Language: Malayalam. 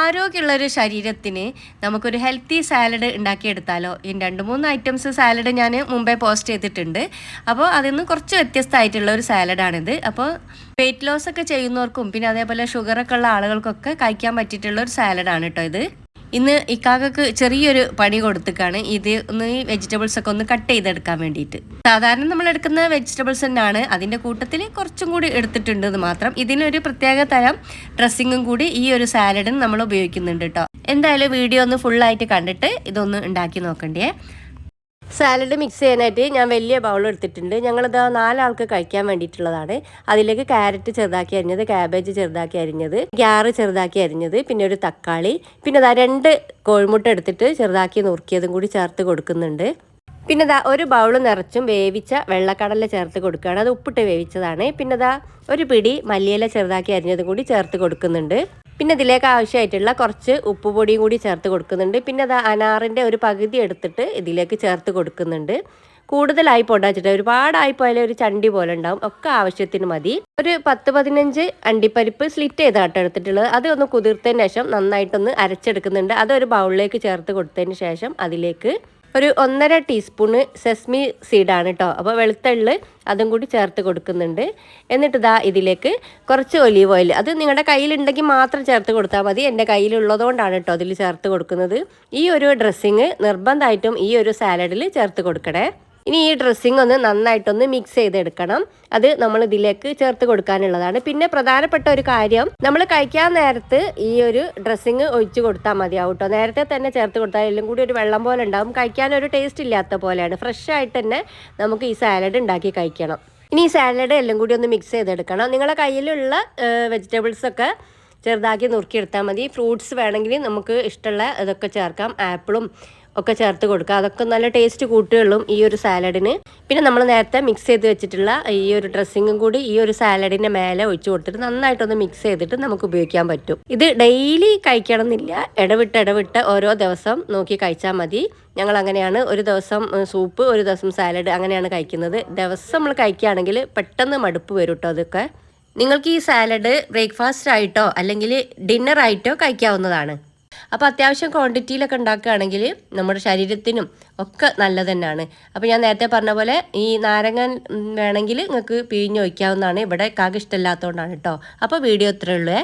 ആരോഗ്യമുള്ള ഒരു ശരീരത്തിന് നമുക്കൊരു ഹെൽത്തി സാലഡ് ഉണ്ടാക്കിയെടുത്താലോ? ഈ രണ്ട് മൂന്ന് ഐറ്റംസ് സാലഡ് ഞാൻ മുമ്പേ പോസ്റ്റ് ചെയ്തിട്ടുണ്ട്. അപ്പോൾ അതിൽ നിന്ന് കുറച്ച് വ്യത്യസ്തമായിട്ടുള്ള ഒരു സാലഡാണിത് അപ്പോൾ വെയിറ്റ് ലോസ് ഒക്കെ ചെയ്യുന്നവർക്കും പിന്നെ അതേപോലെ ഷുഗറൊക്കെ ഉള്ള ആളുകൾക്കൊക്കെ കഴിക്കാൻ പറ്റിയിട്ടുള്ള ഒരു സാലഡാണ് കേട്ടോ ഇത്. ഇന്ന് ഇക്കാക്കക്ക് ചെറിയൊരു പണി കൊടുത്തേക്കാണ്. ഇത് ഒന്ന് ഈ വെജിറ്റബിൾസ് ഒക്കെ ഒന്ന് കട്ട് ചെയ്തെടുക്കാൻ വേണ്ടിയിട്ട്. സാധാരണ നമ്മൾ എടുക്കുന്ന വെജിറ്റബിൾസ് തന്നെയാണ്. അതിന്റെ കൂട്ടത്തിൽ കുറച്ചും കൂടി എടുത്തിട്ടുണ്ട് എന്ന് മാത്രം. ഇതിനൊരു പ്രത്യേക തരം ഡ്രസ്സിങ്ങും കൂടി ഈ ഒരു സാലഡിന് നമ്മൾ ഉപയോഗിക്കുന്നുണ്ട് കേട്ടോ എന്തായാലും വീഡിയോ ഒന്ന് ഫുള്ളായിട്ട് കണ്ടിട്ട് ഇതൊന്ന് ഉണ്ടാക്കി നോക്കണ്ടേ. സാലഡ് മിക്സ് ചെയ്യാനായിട്ട് ഞാൻ വലിയ ബൗൾ എടുത്തിട്ടുണ്ട്. ഞങ്ങളിത് നാലാൾക്ക് കഴിക്കാൻ വേണ്ടിയിട്ടുള്ളതാണ്. അതിലേക്ക് ക്യാരറ്റ് ചെറുതാക്കി അരിഞ്ഞത് ക്യാബേജ് ചെറുതാക്കി അരിഞ്ഞത് ഗ്യാറ് ചെറുതാക്കി അരിഞ്ഞത് പിന്നെ ഒരു തക്കാളി പിന്നെ ദാ രണ്ട് കോഴിമുട്ട എടുത്തിട്ട് ചെറുതാക്കി നുറുക്കിയതും കൂടി ചേർത്ത് കൊടുക്കുന്നുണ്ട്. പിന്നെ ദാ ഒരു ബൗൾ നിറച്ചും വേവിച്ച വെള്ളക്കടല ചേർത്ത് കൊടുക്കുകയാണ്. അത് ഉപ്പിട്ട് വേവിച്ചതാണ്. പിന്നെ ദാ ഒരു പിടി മല്ലിയില ചെറുതാക്കി അരിഞ്ഞതും കൂടി ചേർത്ത് കൊടുക്കുന്നുണ്ട്. പിന്നെ ഇതിലേക്ക് ആവശ്യമായിട്ടുള്ള കുറച്ച് ഉപ്പുപൊടിയും കൂടി ചേർത്ത് കൊടുക്കുന്നുണ്ട്. പിന്നെ അത് അനാറിന്റെ ഒരു പകുതി എടുത്തിട്ട് ഇതിലേക്ക് ചേർത്ത് കൊടുക്കുന്നുണ്ട്. കൂടുതലായി പോണ്ടാച്ചിട്ട് ഒരുപാടായി പോയാലും ഒരു ചണ്ടി പോലെ ഉണ്ടാവും. ഒക്കെ ആവശ്യത്തിന് മതി. ഒരു പത്ത് പതിനഞ്ച് അണ്ടിപ്പരിപ്പ് സ്ലിറ്റ് ചെയ്താട്ടോ എടുത്തിട്ടുള്ളത്. അത് ഒന്ന് കുതിർത്തതിന് ശേഷം നന്നായിട്ടൊന്ന് അരച്ചെടുക്കുന്നുണ്ട്. അതൊരു ബൗളിലേക്ക് ചേർത്ത് കൊടുത്തതിന് ശേഷം അതിലേക്ക് ഒരു ഒന്നര ടീസ്പൂണ് സെസ്മി സീഡാണ് കേട്ടോ അപ്പോൾ വെളുത്തുള്ളി അതും കൂടി ചേർത്ത് കൊടുക്കുന്നുണ്ട്. എന്നിട്ട് ഇതാ ഇതിലേക്ക് കുറച്ച് ഒലീവ് ഓയിൽ. അത് നിങ്ങളുടെ കയ്യിലുണ്ടെങ്കിൽ മാത്രം ചേർത്ത് കൊടുത്താൽ മതി. എന്റെ കയ്യിലുള്ളതുകൊണ്ടാണ് കേട്ടോ അതിൽ ചേർത്ത് കൊടുക്കുന്നത്. ഈ ഒരു ഡ്രസ്സിങ് നിർബന്ധമായിട്ടും ഈ ഒരു സാലഡിൽ ചേർത്ത് കൊടുക്കണേ. ഇനി ഈ ഡ്രസ്സിങ് ഒന്ന് നന്നായിട്ടൊന്ന് മിക്സ് ചെയ്തെടുക്കണം. അത് നമ്മൾ ഇതിലേക്ക് ചേർത്ത് കൊടുക്കാനുള്ളതാണ്. പിന്നെ പ്രധാനപ്പെട്ട ഒരു കാര്യം നമ്മൾ കഴിക്കാൻ നേരത്ത് ഈ ഒരു ഡ്രസ്സിങ് ഒഴിച്ചു കൊടുത്താൽ മതിയാവും കേട്ടോ നേരത്തെ തന്നെ ചേർത്ത് കൊടുത്താൽ എല്ലാം കൂടി ഒരു വെള്ളം പോലെ ഉണ്ടാവും. കഴിക്കാൻ ഒരു ടേസ്റ്റ് ഇല്ലാത്ത പോലെയാണ്. ഫ്രഷ് ആയിട്ട് തന്നെ നമുക്ക് ഈ സാലഡ് ഉണ്ടാക്കി കഴിക്കണം. ഇനി ഈ സാലഡ് എല്ലാം കൂടി ഒന്ന് മിക്സ് ചെയ്തെടുക്കണം. നിങ്ങളുടെ കയ്യിലുള്ള വെജിറ്റബിൾസ് ഒക്കെ ചെറുതാക്കി നുറുക്കിയെടുത്താൽ മതി. ഫ്രൂട്ട്സ് വേണമെങ്കിൽ നമുക്ക് ഇഷ്ടമുള്ള ഇതൊക്കെ ചേർക്കാം. ആപ്പിളും ഒക്കെ ചേർത്ത് കൊടുക്കുക. അതൊക്കെ നല്ല ടേസ്റ്റ് കൂട്ടുകയുള്ളൂ ഈ ഒരു സാലഡിന്. പിന്നെ നമ്മൾ നേരത്തെ മിക്സ് ചെയ്ത് വെച്ചിട്ടുള്ള ഈ ഒരു ഡ്രസ്സിങ്ങും കൂടി ഈ ഒരു സാലഡിന്റെ മേലെ ഒഴിച്ചു കൊടുത്തിട്ട് നന്നായിട്ടൊന്ന് മിക്സ് ചെയ്തിട്ട് നമുക്ക് ഉപയോഗിക്കാൻ പറ്റും. ഇത് ഡെയിലി കഴിക്കണം എന്നില്ല ഇടവിട്ട് ഇടവിട്ട് ഓരോ ദിവസം നോക്കി കഴിച്ചാൽ മതി. ഞങ്ങൾ അങ്ങനെയാണ് ഒരു ദിവസം സൂപ്പ് ഒരു ദിവസം സാലഡ് അങ്ങനെയാണ് കഴിക്കുന്നത്. ദിവസം നമ്മൾ കഴിക്കുകയാണെങ്കിൽ പെട്ടെന്ന് മടുപ്പ് വരും കേട്ടോ അതൊക്കെ. നിങ്ങൾക്ക് ഈ സാലഡ് ബ്രേക്ക്ഫാസ്റ്റ് ആയിട്ടോ അല്ലെങ്കിൽ ഡിന്നർ ആയിട്ടോ കഴിക്കാവുന്നതാണ്. അപ്പോൾ അത്യാവശ്യം ക്വാണ്ടിറ്റിയിലൊക്കെ ഉണ്ടാക്കുകയാണെങ്കിൽ നമ്മുടെ ശരീരത്തിനും ഒക്കെ നല്ലത് തന്നെയാണ്. അപ്പോൾ ഞാൻ നേരത്തെ പറഞ്ഞ പോലെ ഈ നാരങ്ങ വേണമെങ്കിൽ നിങ്ങൾക്ക് പിഴിഞ്ഞ് വയ്ക്കാവുന്നതാണ് ഇവിടെ കാക്ക് ഇഷ്ടമില്ലാത്തതുകൊണ്ടാണ് കേട്ടോ. അപ്പോൾ വീഡിയോ ഇത്രയേ ഉള്ളൂ